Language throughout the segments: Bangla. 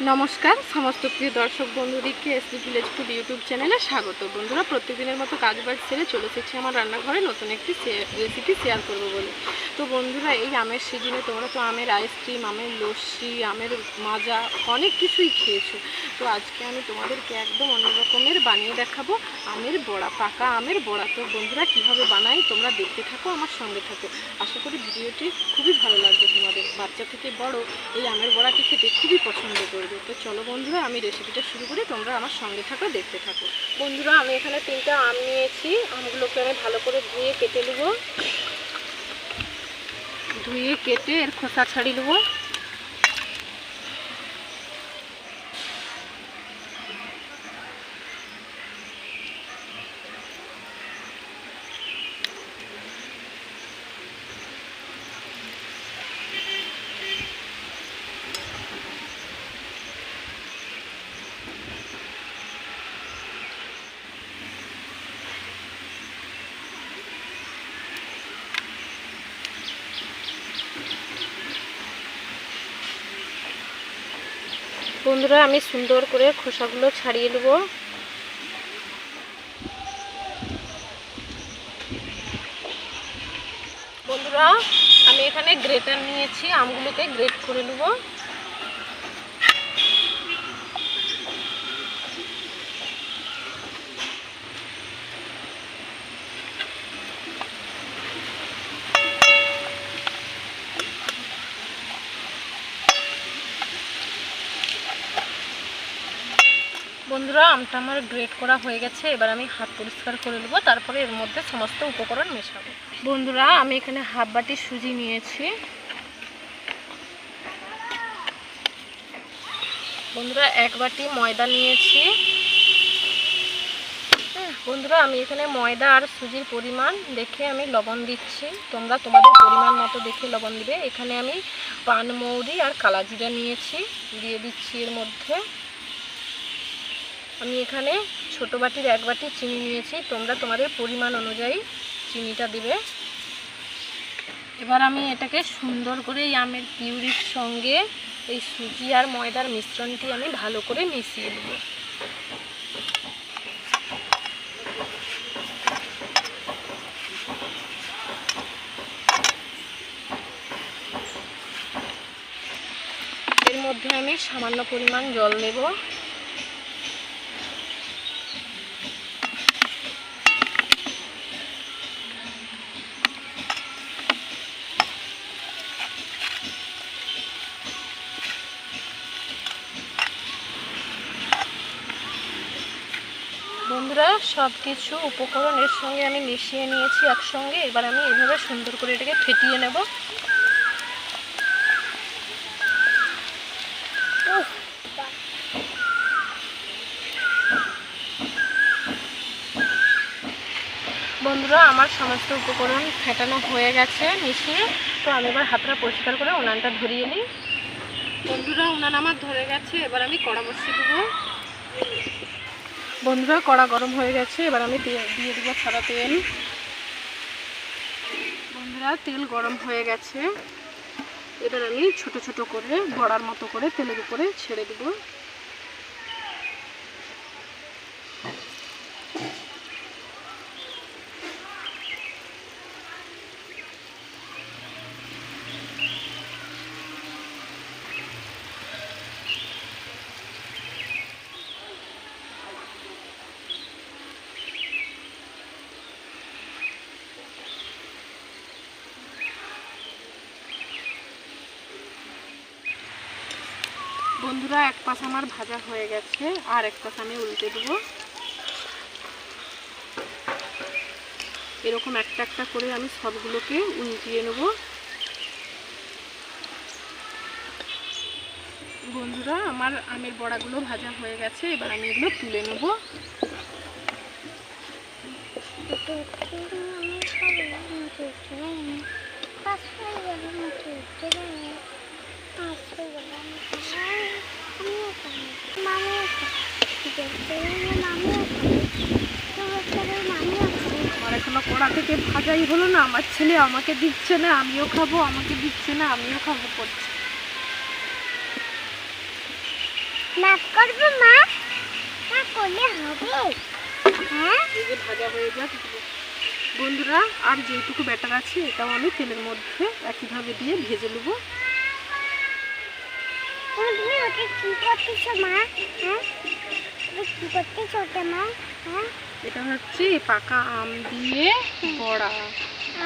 নমস্কার, সমস্ত প্রিয় দর্শক বন্ধুদেরকে এসপি ভিলেজ ফুড ইউটিউব চ্যানেলে স্বাগত। বন্ধুরা, প্রত্যেকদিনের মতো কাজ বাজ সেরে চলে এসেছি আমার রান্নাঘরে, নতুন একটি রেসিপি শেয়ার করব বলে। তো বন্ধুরা, এই আমের সিজনে তোমরা তো আমের আইসক্রিম আমের লস্যি, আমের মাজা অনেক কিছুই খেয়েছো। তো আজকে আমি তোমাদেরকে একদম অন্য রকমের বানিয়ে দেখাবো আমের বড়া, পাকা আমের বড়া। তো বন্ধুরা, কীভাবে বানাই তোমরা দেখতে থাকো, আমার সঙ্গে থাকো। আশা করি ভিডিওটি খুবই ভালো লাগবে তোমাদের। বাচ্চা থেকে বড়, এই আমের বড়াটি খেতে খুবই পছন্দ করবে তো চলো বন্ধুরা, আমি রেসিপিটা শুরু করি, তোমরা আমার সঙ্গে থাকো, দেখতে থাকো। বন্ধুরা, আমি এখানে তিনটা আম নিয়েছি। আমগুলোকে আমি ভালো করে ধুয়ে কেটে নেব। ধুয়ে কেটে এর খোসা ছাড়িয়ে নেব। বন্ধুরা, আমি সুন্দর করে খোসাগুলো ছাড়িয়ে নেব। বন্ধুরা, আমি এখানে গ্রেটার নিয়েছি, আমগুলোকে গ্রেট করে নেব। বন্ধুরা আমটা আমার গ্রেট করা হয়ে গেছে। এবার আমি হাত পরিষ্কার করে নেব তারপরে এর মধ্যে সমস্ত উপকরণ মেশাবো। বন্ধুরা আমি এখানে হাফ বাটি সুজি নিয়েছি। বন্ধুরা এক বাটি ময়দা নিয়েছি। হ্যাঁ, বন্ধুরা আমি এখানে ময়দা আর সুজির পরিমাণ দেখে আমি লবণ দিচ্ছি। তোমরা তোমাদের পরিমাণ মতো দেখে লবণ দিবে। এখানে আমি পানমৌরি আর কালাজিরা নিয়েছি। দিয়ে দিচ্ছি এর মধ্যে। আমি এখানে ছোট বাটির এক বাটি চিনি নিয়েছি। তোমরা তোমাদের পরিমাণ অনুযায়ী চিনিটা দিবে। এবার আমি এটাকে সুন্দর করে এই আমের পিউরির সঙ্গে এই সুজি আর ময়দার মিশ্রণটি আমি ভালো করে মিশিয়ে দেবো এর মধ্যে আমি সামান্য পরিমাণ জল দেবো। বন্ধুরা সব কিছু উপকরণের সঙ্গে আমি মিশিয়ে নিয়েছি একসঙ্গে। এবার আমি এভাবে সুন্দর করে এটাকে ফেটিয়ে নেব। বন্ধুরা, আমার সমস্ত উপকরণ ফেটানো হয়ে গেছে মিশিয়ে। তো আমি এবার হাতটা পরিষ্কার করে উনানটা ধরিয়ে নিই। বন্ধুরা, উনান আমার ধরে গেছে। এবার আমি কড়া বসিয়ে দেবো। বন্ধুরা, কড়া গরম হয়ে গেছে, এবার আমি দিয়ে দেবো সাদা তেল। বন্ধুরা, তেল গরম হয়ে গেছে। এবার আমি ছোট ছোট করে, বড়ার মতো করে তেলের উপরে ছেড়ে দেবো। বন্ধুরা, এক পাশ আমার ভাজা হয়ে গেছে, আর এক পাশ আমি উল্টে দেবো। এরকম একটা একটা করে আমি সবগুলোকে উল্টিয়ে নেব। বন্ধুরা, আমার আমের বড়াগুলো ভাজা হয়ে গেছে, এবার আমি এগুলো তুলে নেব। ভাজাই হলো না আমার ছেলে আমাকে দিচ্ছে না আমিও খাব আমাকে দিচ্ছে না আমিও খাব করছে। নাচ করবে মা না করলে হবে। হ্যাঁ? এই যে ভাজা হয়ে যাক। বন্ধুরা আর যেটুকু ব্যাটার আছে এটাও আমি তেলের মধ্যে একইভাবে দিয়ে ভেজে নেব। তুমি ওটা কি করতেছো মা? হ্যাঁ? কি করতেছো ওটা মা হ্যাঁ? এটা হচ্ছে পাকা আম দিয়ে বড়া।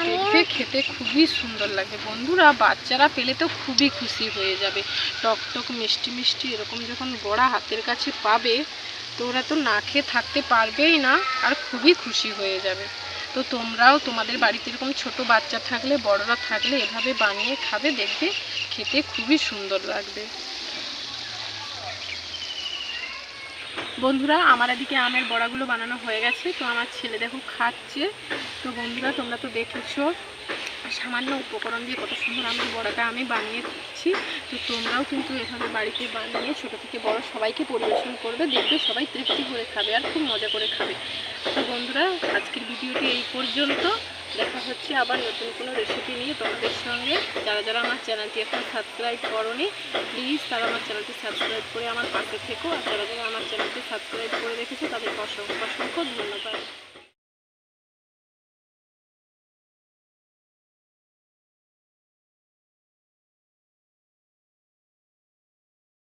দেখতে খেতে খুবই সুন্দর লাগে। বন্ধুরা বাচ্চারা পেলে তো খুবই খুশি হয়ে যাবে। টক টক মিষ্টি মিষ্টি এরকম যখন বড়া হাতের কাছে পাবে তো ওরা তো না খেয়ে থাকতে পারবেই না আর খুবই খুশি হয়ে যাবে। তো তোমরাও তোমাদের বাড়িতে এরকম ছোট বাচ্চা থাকলে বড়রা থাকলে এভাবে বানিয়ে খাবে দেখবে খেতে খুবই সুন্দর লাগবে। বন্ধুরা, আমার এদিকে আমের বড়াগুলো বানানো হয়ে গেছে, তো আমার ছেলে দেখো খাচ্ছে। তো বন্ধুরা, তোমরা তো দেখেছ, সামান্য উপকরণ দিয়ে কত সুন্দর আমের বড়াটা আমি বানিয়েছি। তো তোমরাও কিন্তু এভাবে বাড়িতে বানিয়ে ছোট থেকে বড় সবাইকে পরিবেশন করবে, দেখবে সবাই তৃপ্তি করে খাবে আর খুব মজা করে খাবে। তো বন্ধুরা, আজকের ভিডিওটি এই পর্যন্ত। দেখা হচ্ছে আবার নতুন কোনো রেসিপি নিয়ে তোমাদের সঙ্গে। যারা যারা আমার চ্যানেলটি এখন সাবস্ক্রাইব করনি প্লিজ তারা আমার চ্যানেলটি সাবস্ক্রাইব করে আমার পাশে থেকো। আর যারা যারা আমার চ্যানেলটি সাবস্ক্রাইব করে রেখেছে, তাদেরকে অসংখ্য অসংখ্য ধন্যবাদ।